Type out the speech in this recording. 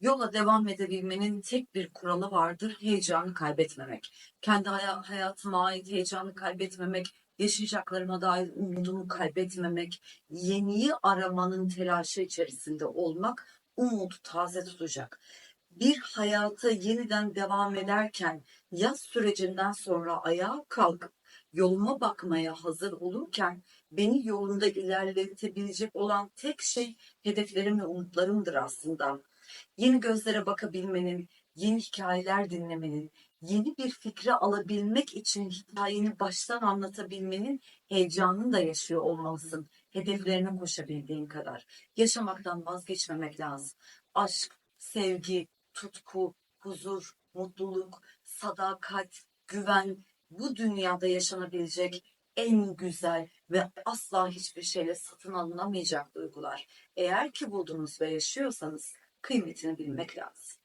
Yola devam edebilmenin tek bir kuralı vardır, heyecanı kaybetmemek. Kendi haya- hayatıma ait heyecanı kaybetmemek, yaşayacaklarıma dair umudunu kaybetmemek, yeniyi aramanın telaşı içerisinde olmak umudu taze tutacak. Bir hayata yeniden devam ederken yaz sürecinden sonra ayağa kalkıp yoluma bakmaya hazır olurken beni yolunda ilerletebilecek olan tek şey hedeflerim ve umutlarımdır aslında. Yeni gözlere bakabilmenin, yeni hikayeler dinlemenin, yeni bir fikri alabilmek için hikayeni baştan anlatabilmenin heyecanını da yaşıyor olmalısın. Hedeflerine koşabildiğin kadar. Yaşamaktan vazgeçmemek lazım. Aşk, sevgi, tutku, huzur, mutluluk, sadakat, güven bu dünyada yaşanabilecek en güzel ve asla hiçbir şeyle satın alınamayacak duygular. Eğer ki buldunuz ve yaşıyorsanız kıymetini bilmek lazım.